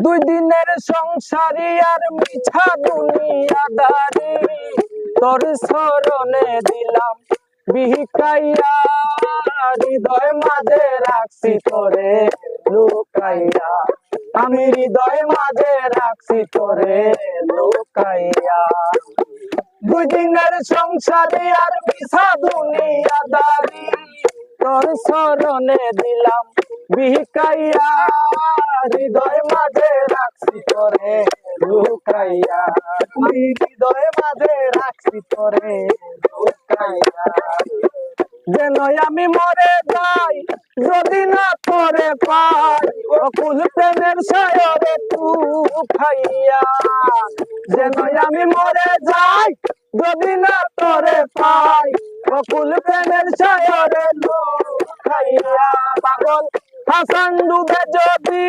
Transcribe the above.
দুই দিনের সংসারী আর মিঠা দুনিয়াদারি। তোর স্মরণে দিলাম বিহিকাইয়া, হৃদয় মাঝে রাখছি তোরে লুকাইয়া। আমি হৃদয় মাঝে রাখছি তোরে লুকাইয়া। দুই দিনের সংসারী আর মিঠা দুনিয়াদারি। তোর স্মরণে দিলাম বিহিকাইয়া, হৃদয় তোরে লুকাইয়া। মাঝে রাখছি তোরে যেন আমি মরে যাই, যদি না তোরে পাই, অকুল প্রেমের সায়রে তু খাইয়া যেন আমি মরে যাই, যদি না তোরে পাই, অকুল প্রেমের সায়রে খাইয়া পাগল হাসান ডুবে যদি